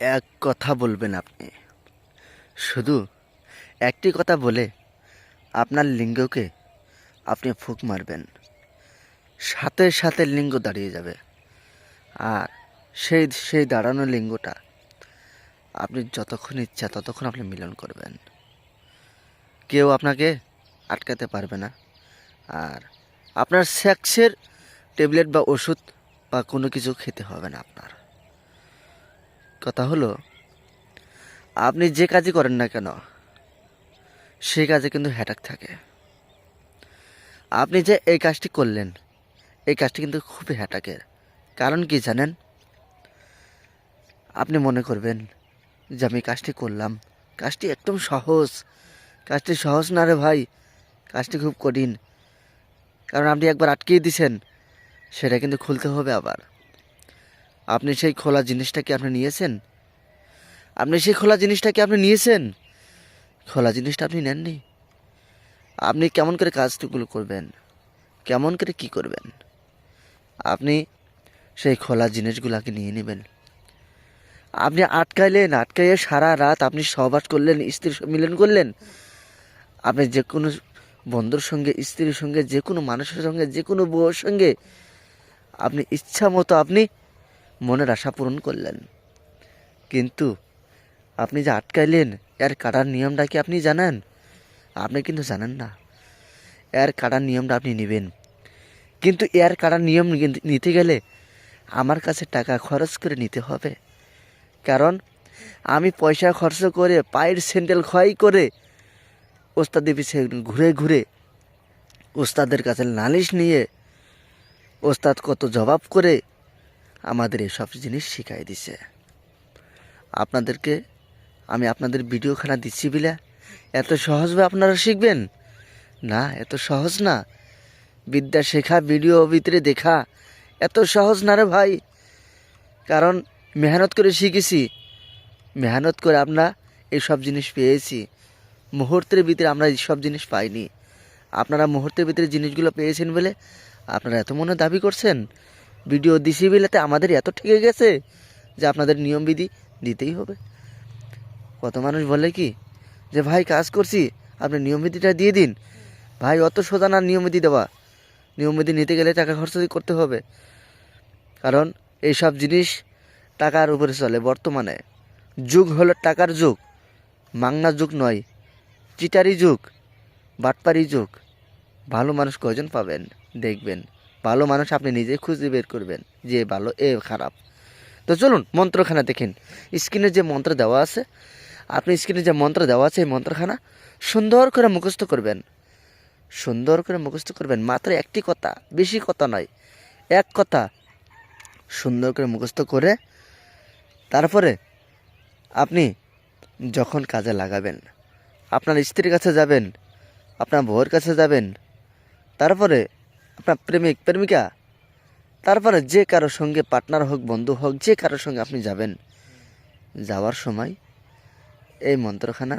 এক কথা বলবেন আপনি। শুধু একটি কথা বলে আপনার লিঙ্গকে আপনি ফুক মারবেন। সাথে সাথে লিঙ্গ দাঁড়িয়ে যাবে। আর সেই সেই দাঁড়ানো লিঙ্গটা আপনি যতক্ষণ ইচ্ছা ততক্ষণ আপনি মিলন করবেন। কেউ আপনাকে আটকাতে পারবে না। আর আপনার সেক্সের ট্যাবলেট বা ওষুধ বা কোনো কিছু খেতে হবে না আপনার। কথা হলো, আপনি যে কাজই করেন না কেন, সেই কাজে কিন্তু হ্যাটাক থাকে। আপনি যে এই কাজটি করলেন, এই কাজটি কিন্তু খুবই হ্যাটাকের। কারণ কি জানেন? আপনি মনে করবেন যে আমি কাজটি করলাম। কাজটি একদম সহজ। কাজটি সহজ না রে ভাই, কাজটি খুব কঠিন। কারণ আপনি একবার আটকিয়ে দিছেন, সেটা কিন্তু খুলতে হবে আবার। আপনি সেই খোলা জিনিসটা কি আপনি নিয়েছেন? আপনি সেই খোলা জিনিসটা কি আপনি নিয়েছেন? খোলা জিনিসটা আপনি নেননি। আপনি কেমন করে কাজগুলো করবেন? কেমন করে কি করবেন? আপনি সেই খোলা জিনিসগুলোকে নিয়ে নেবেন। আপনি আটকাইলেন, আটকাইয়ে সারা রাত আপনি সহবাস করলেন সঙ্গে মিলন করলেন। আপনি যে কোনো বন্ধুর সঙ্গে, স্ত্রীর সঙ্গে, যে কোনো মানুষের সঙ্গে, যে কোনো বউয়ের সঙ্গে আপনি ইচ্ছা মতো আপনি মনের আশা পূরণ করলেন। কিন্তু আপনি যে আটকাইলেন, এর কাটার নিয়মটা কি আপনি জানেন? আপনি কিন্তু জানেন না। এর কাটার নিয়মটা আপনি নেবেন। কিন্তু এর কাটার নিয়ম নিতে গেলে আমার কাছে টাকা খরচ করে নিতে হবে। কারণ আমি পয়সা খরচ করে পায়ের স্যান্ডেল ক্ষয় করে ওস্তাদের পিছিয়ে ঘুরে ঘুরে ওস্তাদের কাছে নালিশ নিয়ে ওস্তাদ কত জবাব করে আমাদের এসব জিনিস শিখাই দিছে। আপনাদেরকে আমি আপনাদের ভিডিওখানা দিচ্ছি বিলা। এত সহজভাবে আপনারা শিখবেন? না, এত সহজ না। বিদ্যা শেখা, ভিডিও ভিতরে দেখা, এত সহজ না রে ভাই। কারণ মেহনত করে শিখেছি। মেহনত করে আমরা এইসব জিনিস পেয়েছি। মুহূর্তের ভিতরে আমরা এইসব জিনিস পাইনি। আপনারা মুহূর্তের ভিতরে জিনিসগুলো পেয়েছেন বলে আপনারা এত মনে দাবি করছেন? ভিডিও দিছি বেলাতে আমাদের এত ঠেকে গেছে যে আপনাদের নিয়মবিধি দিতেই হবে। কত মানুষ বলে কি যে, ভাই, কাজ করছি, আপনি নিয়মবিধিটা দিয়ে দিন। ভাই, অত সোজা না নিয়মবিধি দেওয়া। নিয়মবিধি নিতে গেলে টাকা খরচ করতে হবে। কারণ এইসব জিনিস টাকার উপরে চলে বর্তমানে। যুগ হলো টাকার যুগ মাংনা যুগ নয়, চিটারি যুগ, বাটপারি যুগ। ভালো মানুষ কয়জন পাবেন, দেখবেন। ভালো মানুষ আপনি নিজে খুঁজে বের করবেন যে ভালো, এ খারাপ। তো চলুন মন্ত্রখানা দেখেন। স্ক্রিনে যে মন্ত্র দেওয়া আছে, আপনি স্ক্রিনে যে মন্ত্র দেওয়া আছে, এই মন্ত্রখানা সুন্দর করে মুখস্থ করবেন। সুন্দর করে মুখস্থ করবেন, মাত্র একটি কথা, বেশি কথা নয়, এক কথা। সুন্দর করে মুখস্থ করে তারপরে আপনি যখন কাজে লাগাবেন, আপনার স্ত্রীর কাছে যাবেন, আপনার বউয়ের কাছে যাবেন, তারপরে আপনার প্রেমিক, প্রেমিকা, তারপরে যে কারোর সঙ্গে পার্টনার হোক, বন্ধু হোক, যে কারোর সঙ্গে আপনি যাবেন, যাওয়ার সময় এই মন্ত্রখানা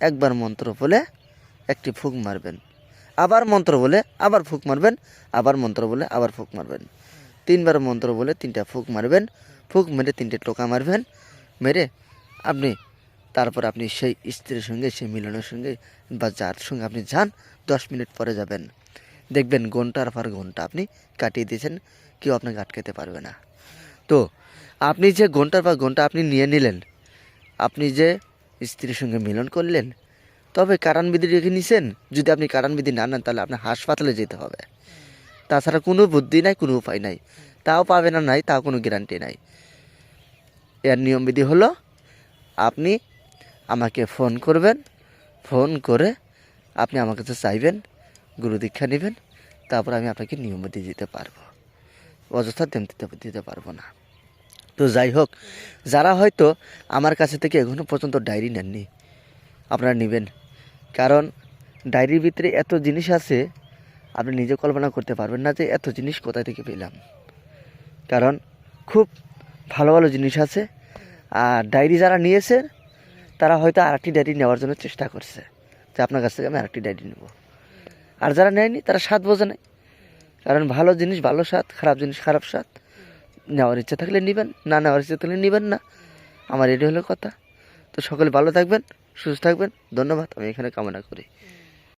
একবার মন্ত্র বলে একটি ফুক মারবেন। আবার মন্ত্র বলে আবার ফুক মারবেন, আবার মন্ত্র বলে আবার ফুক মারবেন। তিনবার মন্ত্র বলে তিনটা ফুক মারবেন, ফুক মেরে তিনটে টোকা মারবেন, মেরে আপনি, তারপর আপনি সেই স্ত্রীর সঙ্গে, সেই মিলনের সঙ্গে বা যার সঙ্গে আপনি যান, দশ মিনিট পরে যাবেন। দেখবেন ঘণ্টার পর ঘণ্টা আপনি কাটিয়ে দিয়েছেন, কেউ আপনাকে আটকাতে পারবে না। তো, আপনি যে ঘণ্টার পর ঘণ্টা আপনি নিয়ে নিলেন, আপনি যে স্ত্রীর সঙ্গে মিলন করলেন, তবে কারণ বিধি রেখে নিছেন? যদি আপনি কারণ বিধি না নেন, তাহলে আপনার হাসপাতালে যেতে হবে। তাছাড়া কোনো বুদ্ধি নাই, কোনো উপায় নাই। তাও পাবে না, নাই, তাও কোনো গ্যারান্টি নাই। এর নিয়মবিধি হলো, আপনি আমাকে ফোন করবেন ফোন করে আপনি আমার কাছে চাইবেন গুরু দীক্ষা নেবেন, তারপর আমি আপনাকে নিয়মবিধি দিতে পারব। অযথা দিতে দিতে পারব না। তো যাই হোক, যারা হয়তো আমার কাছে থেকে এখনও পর্যন্ত ডায়েরি নেননি, আপনারা নেবেন। কারণ ডায়েরির ভিতরে এত জিনিস আছে, আপনি নিজে কল্পনা করতে পারবেন না যে এত জিনিস কোথায় থেকে পেলাম। কারণ খুব ভালো ভালো জিনিস আছে, আর ডায়েরি যারা নিয়েছে, তারা হয়তো আরেকটি ডায়েরি নেওয়ার জন্য চেষ্টা করছে। যে আপনার কাছ থেকে আমি আরেকটি ডায়েরি নেব। আর যারা নেয়নি, তারা স্বাদ বোঝে নাই। কারণ ভালো জিনিস ভালো স্বাদ, খারাপ জিনিস খারাপ স্বাদ। নেওয়ার ইচ্ছা থাকলে নেবেন, না নেওয়ার ইচ্ছা থাকলে নেবেন না। আমার এটি হলো কথা। তো সকলে ভালো থাকবেন, সুস্থ থাকবেন। ধন্যবাদ, আমি এখানে কামনা করি।